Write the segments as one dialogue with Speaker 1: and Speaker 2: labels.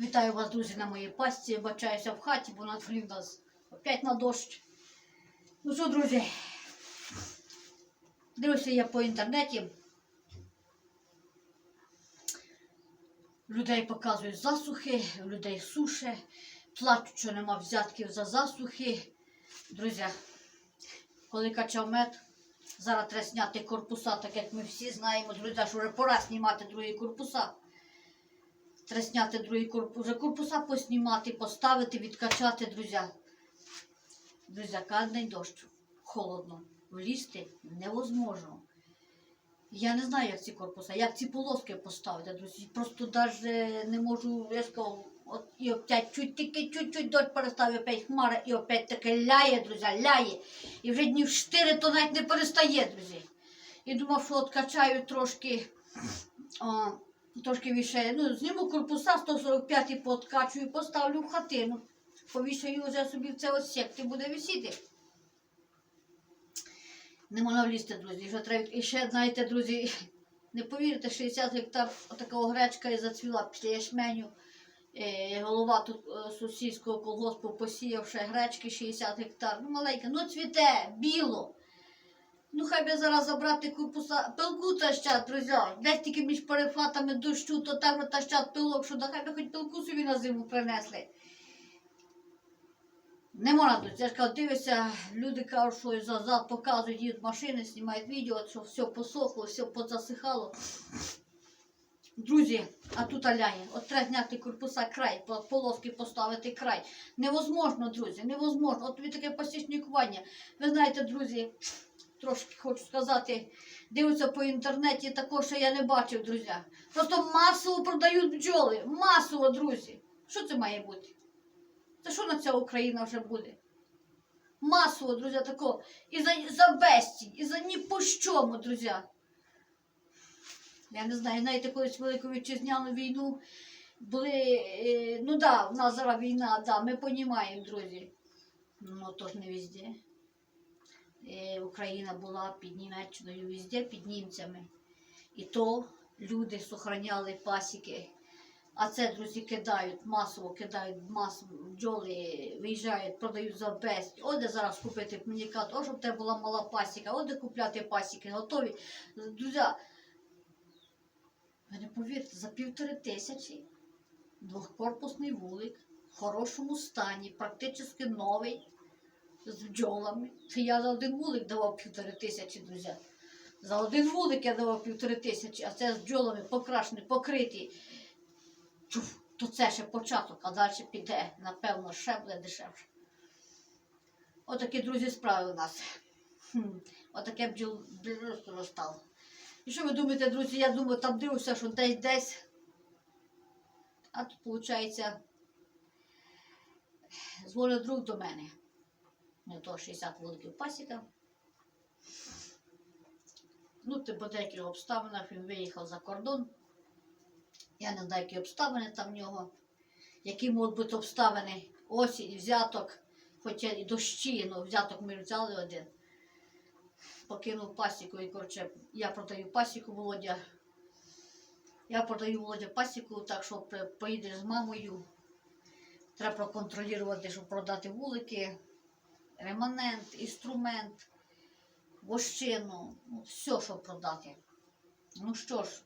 Speaker 1: Вітаю вас, друзі, на моїй пасті. Бачаюся в хаті, бо надхлів нас опять на дощ. Ну що, друзі, дивлюся я по інтернеті. Людей показують засухи, людей суше, плачуть, що нема взятків за засухи. Друзі, коли качав мед, зараз треба зняти корпуса, так як ми всі знаємо, друзі, що вже пора знімати другі корпуса. Треба зняти другий корпус, вже корпуса поснімати, поставити, відкачати, друзі. Друзі, день дощ, холодно, влізти невозможно. Я не знаю, як ці корпуса, як ці полоски поставити, друзі. Просто навіть не можу, сказав, от і опять чуть тільки чуть-чуть дощ перестав, і опять хмара, і опять таке ляє, друзі, ляє. І вже днів 4 то навіть не перестає, друзі. І думав, що откачаю трошки. О, трошки вішає. Ну, зніму корпуса 145 і подкачую, поставлю в хатину. Повішаю вже собі в це ось секти буде висіти. Не можна влізти, друзі. Вже треба... І ще, знаєте, друзі, не повірите, 60 гектар такого гречка і зацвіла після ячменю. Е, голова тут е, сусідського колгоспу посіяв ще гречки 60 гектар. Ну, маленька, ну цвіте, біло. Ну, хай би зараз забрати корпуса, пилку тащать, друзі. Десь тільки між перехватами дощу, то там тащать пилок, що да хай би хоч пилку собі на зиму принесли. Не можна тут. Я ж кажу, дивишся, люди кажуть, що зазад показують, їдуть машини, знімають відео, що все посохло, все позасихало. Друзі, а тут аляє. От треба зняти корпуса край, полоски поставити край. Невозможно, друзі, невозможно. От тобі таке посічникування. Ви знаєте, друзі, трошки хочу сказати, дивлюся по інтернеті, такого, що я не бачив, друзі. Просто масово продають бджоли. Масово, друзі. Що це має бути? Це що на ця Україна вже буде? Масово, друзі, такого. І за, за безцінь, і за ні по чому, друзі. Я не знаю, знаєте, колись Велику Вітчизняну війну були. е, ну да, в нас зараз війна, да, ми розуміємо, друзі. Ну, то ж не везде. Е, Україна була під Німеччиною везде, під німцями. І то люди сохраняли пасіки. А це, друзі, кидають, масово кидають, масово бджоли виїжджають, продають за безцінь. От де зараз купити комунікат, о, щоб тебе була мала пасіка, от де купляти пасіки, готові. Друзі, ви не повірте, за півтори тисячі двохкорпусний вулик в хорошому стані, практично новий, з бджолами. Це я за один вулик давав півтори тисячі, друзі. За один вулик я давав півтори тисячі, а це з бджолами покрашені, покриті. То це ще початок, а далі піде, напевно, ще буде дешевше. Отакі, друзі, справи у нас. Хм, Отаке бджіл розстало. І що ви думаєте, друзі? Я думаю, там дивився, що десь десь. А тут, виходить, дзвонив друг до мене. Не то 60 вуликів пасіка. Ну, по деяких обставинах він виїхав за кордон. Я не знаю, які обставини там в нього, які можуть бути обставини, осінь, взяток, хоча і дощі, ну взяток ми взяли один. Покинув пасіку і коротше, я продаю пасіку Володя. Я продаю Володя пасіку, так що поїдеш з мамою. Треба проконтролювати, щоб продати вулики, реманент, інструмент, вощину, ну, все, щоб продати. Ну що ж,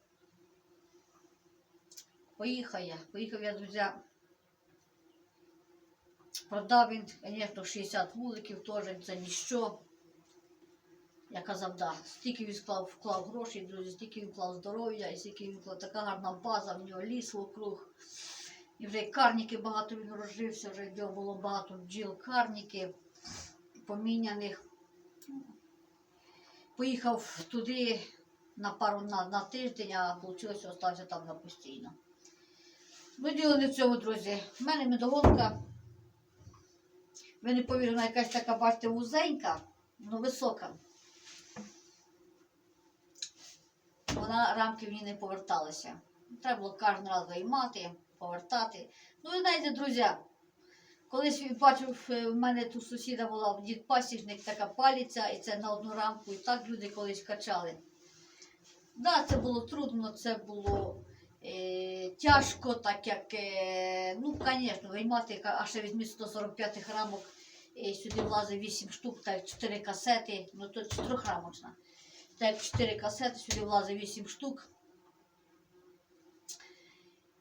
Speaker 1: Поїхав я. Поїхав я, друзі. Продав він, звісно, 60 вуликів теж за ніщо. Я казав, да, стільки він вклав, вклав гроші, друзі, стільки він вклав здоров'я, і стільки він вклав така гарна база, в нього ліс вокруг. І вже карніки багато він розжився, вже в нього було багато бджіл карніки поміняних. Поїхав туди на пару на, на тиждень, а вийшло, остався там на постійно. Ну, діло не в цьому, друзі. У мене медоводка. Ви не повірите, якась така, бачите, вузенька, але висока. Вона рамки в ній не поверталися. Треба було кожен раз виймати, повертати. Ну, ви знаєте, друзі, колись він бачив, е, в мене тут сусіда була дід пасічник, така паліця, і це на одну рамку, і так люди колись качали. Да, це було трудно, це було е, тяжко, так як, е, ну, звісно, виймати, а ще візьміть 145 рамок, і сюди влазить 8 штук, так 4 касети, ну то 4 рамочна. Так, 4 касети, сюди влазить 8 штук.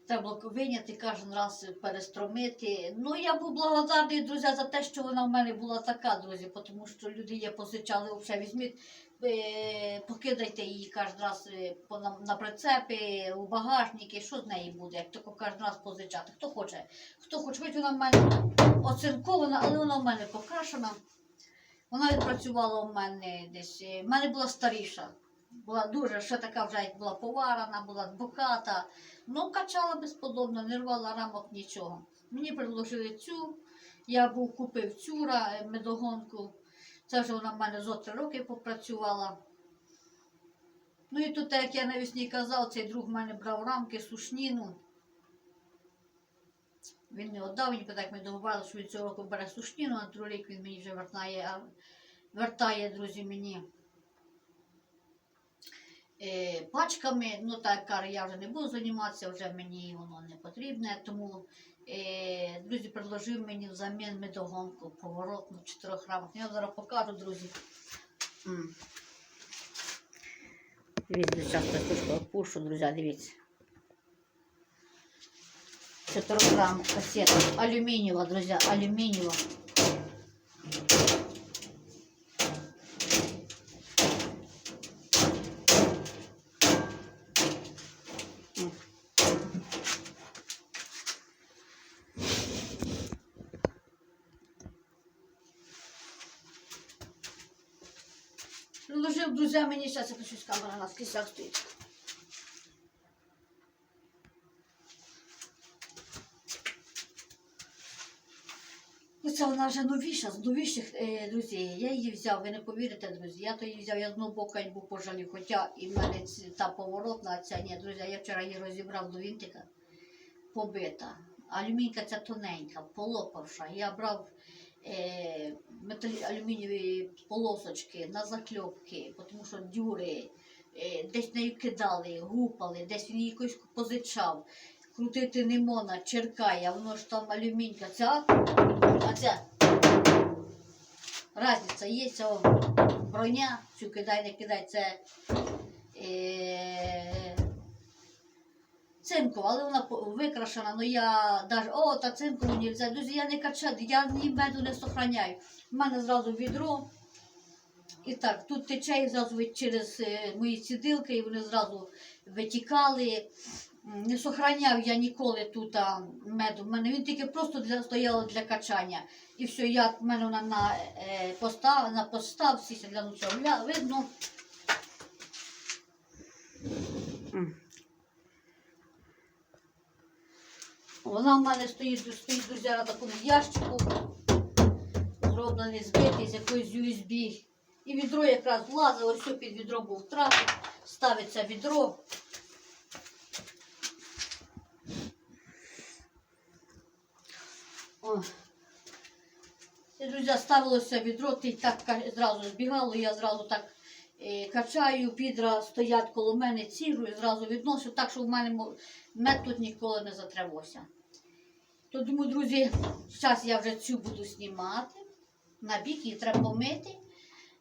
Speaker 1: Треба виняти кожен раз перестромити. Ну, я був благодарний, друзі, за те, що вона в мене була така, друзі, тому що люди є позичали, взагалі візьміть, е, покидайте її кожен раз е, на, прицепи, у багажники, що з неї буде, як тільки кожен раз позичати. Хто хоче, хто хоче, хоч вона в мене оцинкована, але вона в мене покрашена. Вона відпрацювала у мене десь. е, В мене була старіша. Була дуже, ще така вже як була поварена, була боката. Ну, качала безподобно, не рвала рамок нічого. Мені предложили цю. Я був купив цю е, медогонку. Це вже вона в мене зо три роки попрацювала. Ну і тут, як я навесні казав, цей друг в мене брав рамки, сушніну. Він не віддав, мені так ми договорилися, що він цього року бере сушніну, а другий рік він мені вже вертає, вертає, друзі, мені е, пачками. Ну так каже, я вже не буду займатися, вже мені воно не потрібне. Тому е, друзі предложив мені взамін медогонку поворотну 4 рамок. Я зараз покажу, друзі. Дивіться, зараз картошку пушу, друзі, дивіться. 4 грамм кассета. Алюминиевая, друзья, алюминиевая. Друзья мені, зараз я щось камера на кисях стоїть. Ну, це вона вже новіша, з новіших, е, друзі. Я її взяв, ви не повірите, друзі. Я то її взяв, я з одного боку був пожалів, хоча і в мене та поворотна, ця ні, друзі, я вчора її розібрав до вінтика, побита. Алюмінька ця тоненька, полопавша. Я брав е, алюмінієві полосочки на закльопки, тому що дюри, е, десь нею кидали, гупали, десь він якось позичав. Крутити не можна, черкає, воно ж там алюмінька ця, а ця. Разниця є, ця броня, цю кидай, не кидай, це е, цинкова, але вона викрашена, ну я даже, о, та цинкову не взяти. Друзі, я не качаю, я ні меду не сохраняю. У мене зразу відро. І так, тут тече і зразу через е, мої цідилки, і вони зразу витікали. Не сохраняв я ніколи тут меду. У мене він тільки просто для, стояв для качання. І все, я, в мене вона на, е, постав, на поставці, для ля- видно. Вона в мене стоїть, стоїть друзі, на такому ящику, зроблений збитий з якоюсь USB. І відро якраз влазило, сюди під відро був трапик, ставиться відро. І, друзі, ставилося відро, ти так зразу збігало, я зразу так е, качаю, підра стоять коло мене, цігру і зразу відношу, так що в мене мед тут ніколи не затривався. То думаю, друзі, зараз я вже цю буду знімати. На бік її треба помити.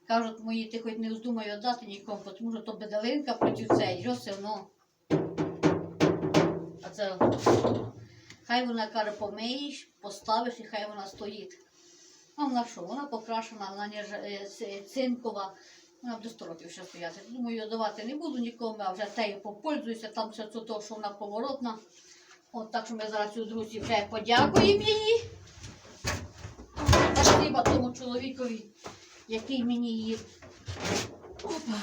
Speaker 1: Кажуть мої, ти хоч не вздумай віддати нікому, тому що то бедалинка проти цієї, що все одно. А це хай вона каже, помиєш, поставиш і хай вона стоїть. А вона що? Вона покрашена, вона не е, цинкова. Вона буде 100 років ще стояти. Думаю, давати не буду нікому, а вже тею попользуюся, там все то, що вона поворотна. От так що ми зараз цю друзі вже подякуємо її. Спасибо тому чоловікові, який мені її. Опа.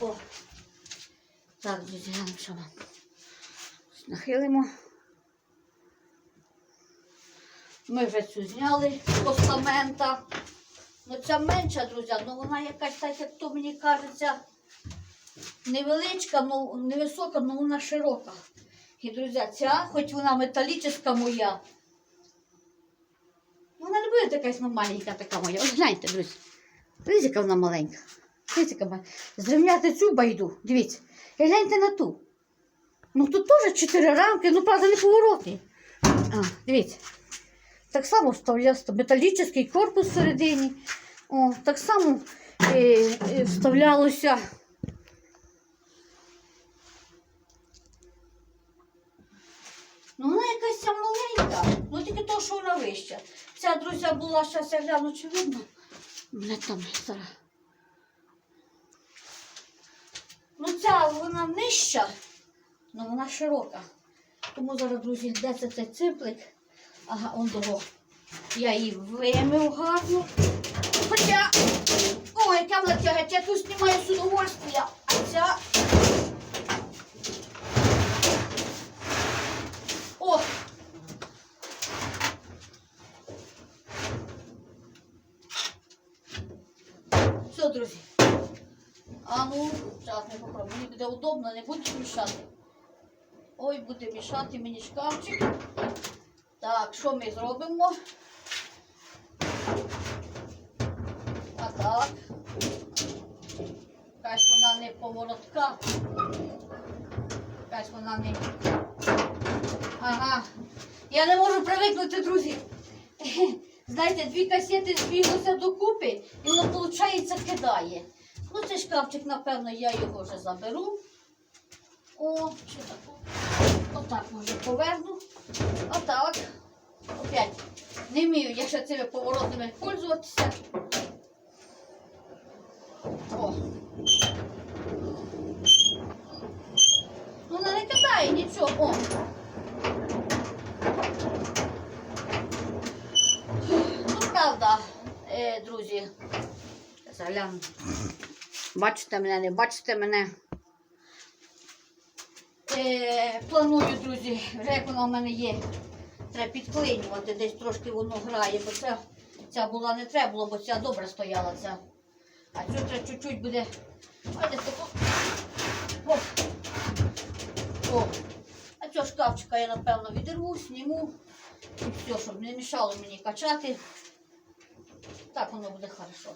Speaker 1: О. Так, друзі, глянемо, що вам. Нахилимо. Ми вже цю зняли з постамента. Ну ця менша, друзі, ну вона якась так, як то мені кажеться, невеличка, ну невисока, але вона широка. І, друзі, ця, хоч вона металічна моя, вона не буде ну, маленька така моя. Ось гляньте, друзі. Дивіться, яка вона маленька. Дивіться. Зрівняти цю байду. Дивіться. І гляньте на ту. Ну тут теж чотири рамки, ну правда не поворотні. А, дивіться. Так само вставлявся металічний корпус всередині. О, так само е, е, вставлялося. Ну, вона якась ця маленька, ну тільки то, що вона вища. Ця друзі була, зараз я гляну, чи видно. Мене там зараз. Ну, ця вона нижча, але вона широка. Тому зараз, друзі, де це цей циплик? Ага, он того. Я її вимив гарно. Хоча, ой, яка вона тягать, я тут знімаю з удовольствия, а ця. О! Все, друзі. А ну, зараз не попробую. Мені буде удобно, не будеш мішати. Ой, буде мішати мені шкафчик. Так, що ми зробимо? А так. Якась вона не поворотка. Якась вона не. Ага. Я не можу привикнути, друзі. Знаєте, дві касети збіглися докупи, і воно, виходить, кидає. Ну, цей шкафчик, напевно, я його вже заберу. О, що таке? Отак може поверну. Отак. Опять. Не вмію я ще цими поворотними пользуватися. О. Ну, вона не кидає нічого. О. Ну, правда, е, друзі. Загляну. Бачите мене, не бачите мене. Е, планую, друзі, вже як воно в мене є. Треба підклинювати, десь трошки воно грає, бо ця, ця була не треба було, бо ця добре стояла ця. А цю треба чуть-чуть буде. А. О. О. А цього шкафчика я, напевно, відірву, зніму. І все, щоб не мішало мені качати. Так воно буде хорошо.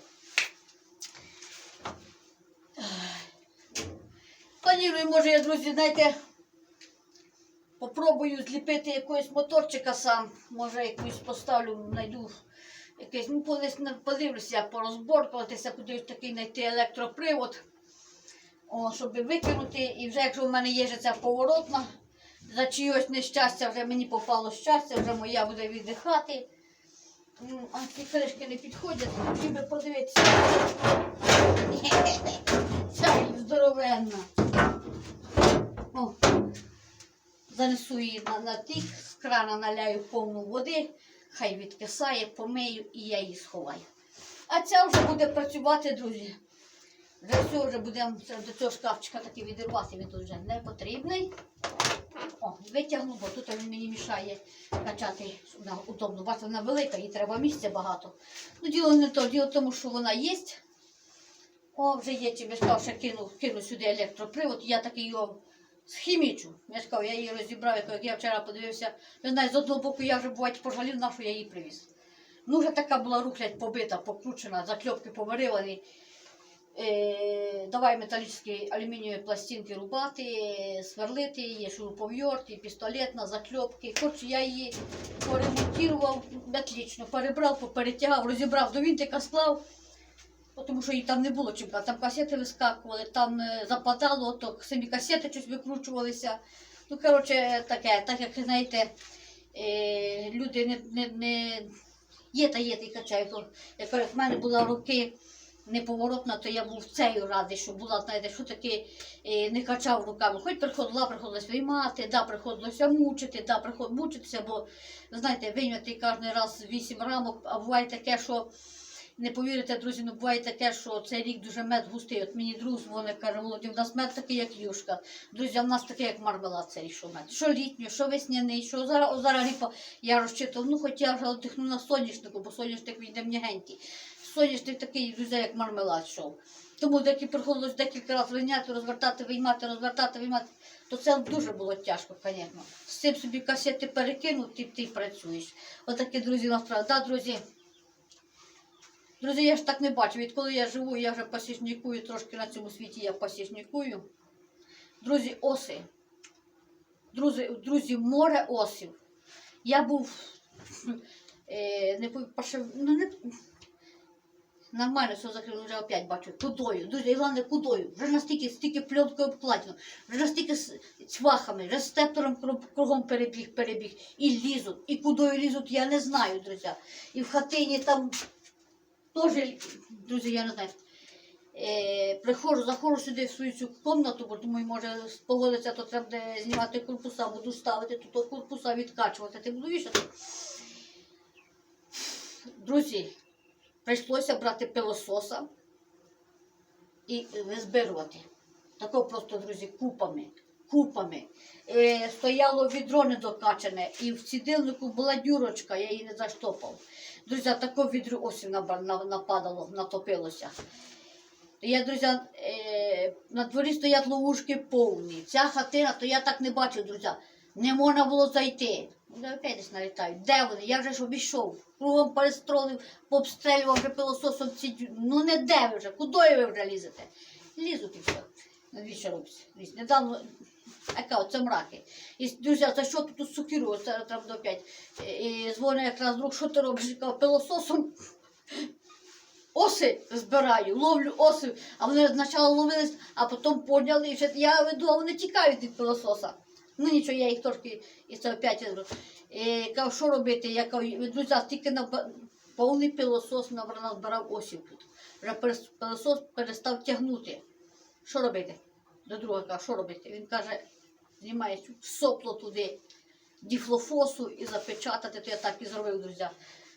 Speaker 1: Планую, може, я, друзі, знаєте, попробую зліпити якогось моторчика сам. Може, якусь поставлю, знайду якийсь, ну, подивлюся, порозборкуватися, кудись такий знайти електропривод. О, щоб викинути. І вже якщо в мене є ця поворотна, за чиєсь нещастя вже мені попало щастя, вже моя буде віддихати. М, А ці кришки не підходять, хотів би подивитися. Ця здоровенна. О, занесу її на, на тік, з крана наляю повну води, хай відкисає, помию і я її сховаю. А ця вже буде працювати, друзі. Вже все, вже будемо до цього шкафчика таки відірвати, він тут вже не потрібний. О, витягну, бо тут він мені мішає качати, вона удобно. Бачите, вона велика, їй треба місця багато. Ну, діло не то, діло в тому, що вона є. О, вже є, чим я сказав, ще кину, кину сюди електропривод, я таки його схімічу. Я сказав, я її розібрав, як- я вчора подивився. Ви знаєте, з одного боку я вже буває пожалів, на що я її привіз. Ну, вже така була рухлядь побита, покручена, закльопки поварилані. Е, давай металічні алюмінієві пластинки рубати, сверлити, є шуруповерт, і пістолетна, закльопки. Коротше, я її поремонтував отлично, перебрав, поперетягав, розібрав до вінтика, склав. Тому що її там не було чим, там касети вискакували, там е, западало, то самі касети щось викручувалися. Ну, коротше, таке, так як знаєте, е, люди не, не, не є та є, та й качають. Як в мене була роки неповоротна, то я був цею радий, що була, знаєте, що таке е, не качав руками. Хоч приходила, приходилось виймати, да, приходилося мучити, да, приход мучитися, бо, знаєте, вийняти кожен раз вісім рамок, а буває таке, що не повірите, друзі, ну буває таке, що цей рік дуже мед густий. От мені друг дзвонить, каже, Володя, в нас мед такий, як юшка. Друзі, в нас такий, як мармелад цей що мед. Що літній, що весняний, що зараз, о, зараз. Я розчитував, ну хоч я вже отдихну на соняшнику, бо соняшник він м'ягенький. Соняшник такий, друзі, як мармелад йшов. Тому деякі приходилось декілька разів виняти, розвертати, виймати, розвертати, виймати, то це дуже було тяжко, звісно. З цим собі касети перекинув, ти, ти працюєш. Отакі, друзі, насправді. Да, друзі, Друзі, я ж так не бачу. Відколи я живу, я вже посічникую трошки на цьому світі, я посічникую. Друзі, оси. Друзі, друзі, море осів. Я був е, не паше- ну, не, нормально все закрив, вже опять бачу. Кудою. Друзі, і головне, кудою. Вже настільки стільки пленкою обкладено, вже настільки з цвахами, вже стептором кру- кругом перебіг, перебіг. І лізуть, і кудою лізуть, я не знаю, друзі. І в хатині там теж, друзі, я не знаю. Е, приходжу, заходжу сюди в свою цю кімнату, бо думаю, може погодиться, то треба буде знімати корпуса, буду ставити тут корпуса, відкачувати, ти буду вішати. Друзі, прийшлося брати пилососа і визбирувати. Тако просто, друзі, купами. Купами. Е, стояло відро недокачане, і в цідильнику була дюрочка, я її не заштопав. Друзі, тако відро наба- нападало, натопилося. Я, друзі, е, на дворі стоять ловушки повні. Ця хатина, то я так не бачив, друзі. Не можна було зайти. Вони опять налітають. Де вони? Я вже ж обійшов. Кругом перестролив, пообстрелював вже пилососом ці. Ну не де ви вже? Куди ви вже лізете? Лізуть і все. Навіщо робиться? Недавно, яка оце мраки. І друзі, за що тут сукіру? Це треба до опять. І дзвонить якраз друг, що ти робиш? Я кажу, пилососом оси збираю, ловлю оси, а вони спочатку ловились, а потім поняли, і вже я веду, а вони тікають від пилососа. Ну нічого, я їх трошки і це опять. І кажу, що робити? Я кажу, друзі, тільки на повний пилосос набрав, назбирав осів тут. Вже пилосос перестав тягнути. Що робити? До друга кажу, що робити? Він каже, знімає сопло туди, діфлофосу і запечатати, то я так і зробив, друзі.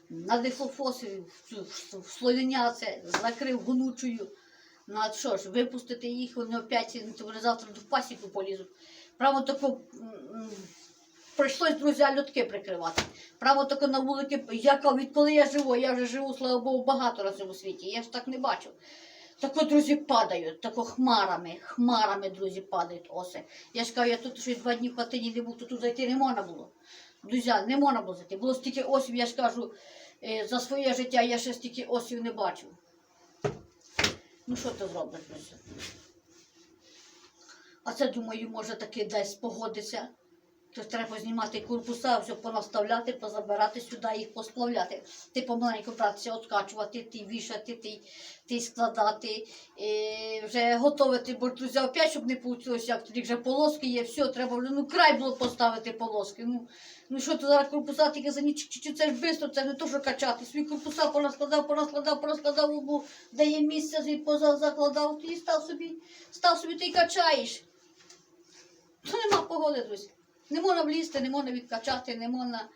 Speaker 1: На дифлофосі в слоєня це закрив гонучою. Ну а що ж, випустити їх, вони опять завтра в пасіку полізуть. Право м, прийшлось, друзі, льотки прикривати. Право тако на вулики, яка відколи я живу, я вже живу, слава Богу, багато на цьому світі. Я ж так не бачив. Тако, друзі, падають, тако хмарами, хмарами, друзі, падають оси. Я ж кажу, я тут щось два дні в хатині не був, то тут зайти не можна було. Друзі, не можна було зайти. Було стільки осів, я ж кажу, е, за своє життя я ще стільки осів не бачив. Ну що ти зробиш, друзі? А це, думаю, може таки десь погодиться. То треба знімати корпуса, все понаставляти, позабирати сюди, їх посплавляти. Ти помаленьку братися, откачувати, ти вішати, ти, ти складати, е, вже готувати, бо друзі, опять, щоб не вийшло, як тоді вже полоски є, все, треба вже, ну край було поставити полоски. Ну, ну що ти зараз корпуса тільки за ніч, чи це ж швидко, це не то, що качати. Свої корпуса понаскладав, понаскладав, понаскладав, де є місце, і поза закладав, ти став собі, став собі, ти качаєш. То нема погоди, друзі. Не можна влізти, не можна відкачати, не можна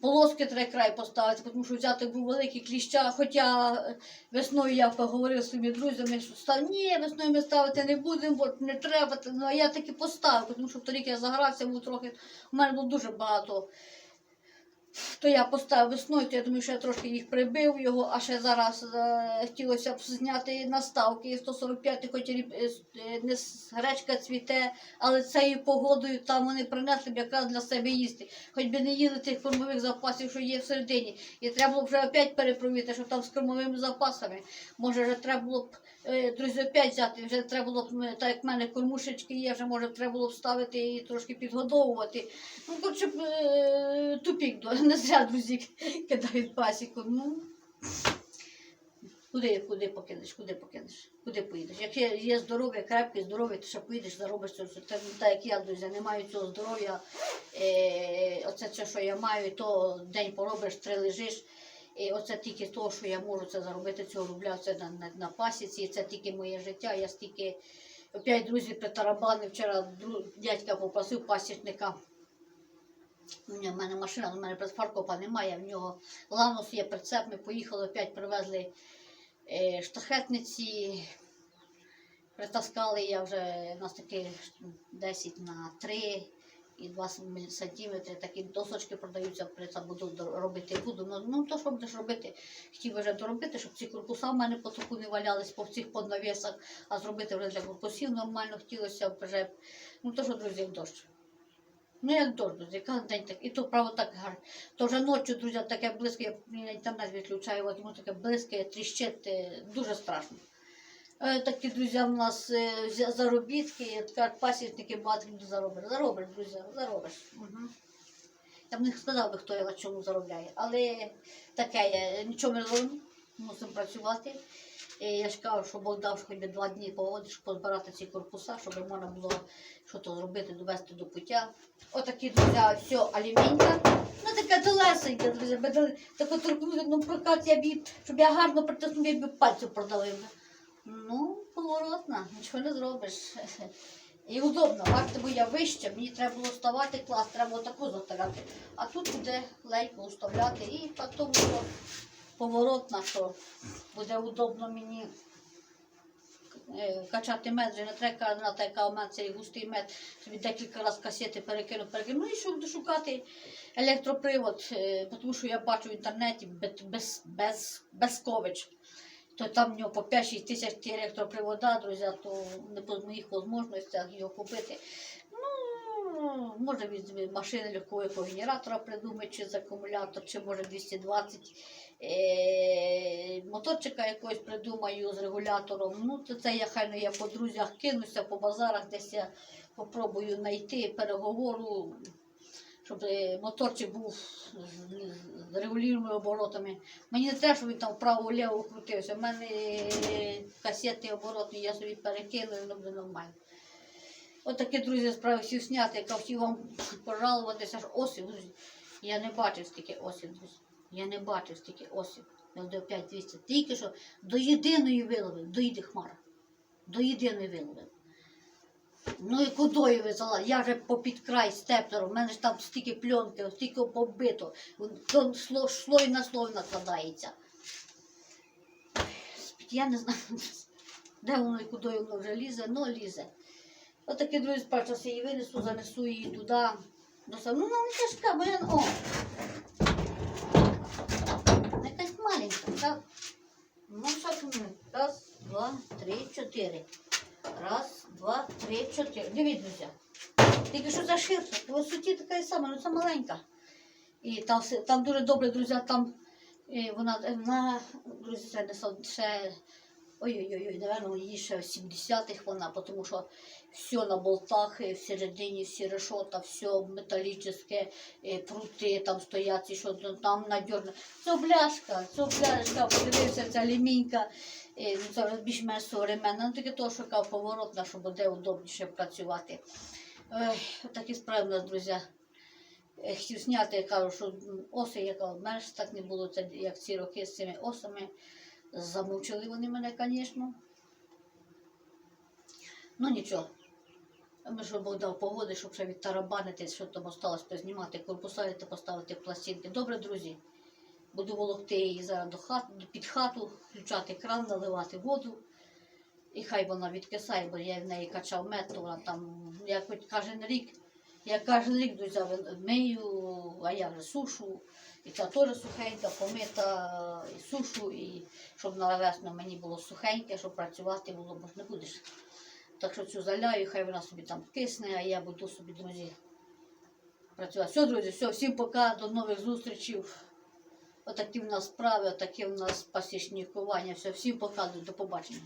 Speaker 1: полоски треба край поставити, тому що взяти був великий кліща. Хоча е, весною я поговорив з своїми друзями, що став, ні, весною ми ставити не будемо, бо не треба. Ну а я таки поставив, тому що торік я загрався, був трохи. У мене було дуже багато. То я поставив весною, то я думаю, що я трошки їх прибив його, а ще зараз е, хотілося б зняти наставки 145, хоч е, е, не гречка цвіте, але цією погодою там вони принесли б якраз для себе їсти. Хоч би не їли тих кормових запасів, що є всередині. І треба було б вже опять перепровірити, що там з кормовими запасами. Може, вже треба було б, друзі, опять взяти, вже треба було б, так як в мене кормушечки є, вже може треба було б і трошки підгодовувати. Ну, коротше, е, тупік, не зря друзі кидають пасіку. Ну, куди, куди покинеш, куди покинеш, куди поїдеш? Як є, здоров'я, крепкий, здоров'я, то ще поїдеш, заробиш це Так як я, друзі, не маю цього здоров'я, е, оце це, що я маю, то день поробиш, три лежиш. І оце тільки того, що я можу це заробити, цього рубля, це на, на, на пасіці, це тільки моє життя. Я стільки, опять друзі, притарабанив, вчора дядька попросив пасічника. У мене машина, у мене фаркопа немає, в нього ланус є прицеп, ми поїхали, опять привезли е, штахетниці, притаскали я вже, у нас такі 10 на 3 і 2 сантиметри, такі досочки продаються, прицеп буду робити буду. Ну, ну то що будеш робити? Хотів вже доробити, щоб ці корпуса в мене по таку не валялись по цих поднавісах, а зробити вже для корпусів нормально хотілося вже. Ну то що, друзі, дощ. Ну, як дощ, друзі, кожен день так. І то право так гарно. То вже ночі, друзі, таке близьке, я інтернет відключаю, от йому таке близьке, тріщить, е, дуже страшно. Е, Такі, друзі, в нас е, заробітки, так, пасічники багато люди зароблять. Заробиш, друзі, заробиш. Угу. Я б не сказав би, хто я чому заробляє. Але таке є, нічого не робимо, мусимо працювати. І я ж кажу, що Бог дав хоч би два дні погоди, позбирати ці корпуса, щоб можна було щось зробити, довести до пуття. Отакі, друзі, все, алюмінька. Ну таке толесеньке, друзі, таку торкнути, ну прокат я б, щоб я гарно притиснув, я б пальцю продавив. Ну, поворотна, нічого не зробиш. І удобно, бачите, бо я вище, мені треба було вставати клас, треба таку заставляти. А тут буде лейку уставляти і потім що поворотна, що буде удобно мені е, качати мед, вже не треба казати, яка у мене цей густий мед, собі декілька разів касети перекину, перекину. Ну і щоб дошукати електропривод, е, тому що я бачу в інтернеті без, без, без, безкович то там в нього по 5-6 тисяч електропривода, друзі, то не по моїх можливостях його купити. Ну, може від машини легкого генератора придумати, чи з акумулятор, чи може 220 е, моторчика якогось придумаю з регулятором. Ну, то це я хай ну, я по друзях кинуся, по базарах десь я попробую знайти переговору, щоб е, моторчик був з, з- з оборотами. Мені не треба, щоб він там вправо-ліво крутився. У мене е, касети оборотні, я собі перекину, воно буде нормально. От такі, друзі, справи всі зняти, яка всі вам пожалуватися, аж осіб. Я не бачив стільки осіб, друзі. Я не бачив стільки осіб. Я до 5200. Тільки що до єдиної виловив, до їди хмара. До єдиної виловив. Ну і кудою везала? Я вже попід край степлером, у мене ж там стільки пленки, стільки побито, то сло, слой на слой накладається. Я не знаю, де воно і куди воно вже лізе, ну лізе. Отакі друзі, спершу її винесу, занесу її туди. Ну, вона не тяжка, бо я... О! Якась маленька, так? Ну, тут? Раз, два, три, чотири. Раз, два, три, чотири. Дивіться. Тільки що це ширше, по суті така і сама, ну це маленька. І там, все- там дуже добре, друзі, там е, вона, вона друзі, це не ще, ой-ой-ой, напевно, її ще 70-х вона, тому що все на болтах, е, всередині всі решота, все металічне, е, прути там стоять, і що там надіжно. Це бляшка, це бляшка, подивився, ця лімінька. Е, ну, більш-менш современна, ну тільки то, яка поворотна, що буде удобніше працювати. Ой, такі справи нас, друзі. Е, Хотів зняти, я кажу, що оси, яка в мене так не було, це як ці роки з цими осами. Замучили вони мене, звісно. Ну нічого. Ми ж Бог дав погоди, щоб ще відтарабанити, що там осталось познімати, корпуса та поставити пластинки. Добре, друзі. Буду волокти її зараз до хат, під хату, включати кран, наливати воду. І хай вона відкисає, бо я в неї качав мед, то вона там, я хоч кожен рік, я кожен рік мию, а я вже сушу. І та теж сухенька, помита, і сушу, і щоб на весну мені було сухеньке, щоб працювати було, бо ж не будеш. Так що цю заляю, хай вона собі там кисне, а я буду собі, друзі, працювати. Все, друзі, все, всім пока, до нових зустрічей. Отакі в нас справи, отакі в нас пасічникування. Все, всім пока, до побачення.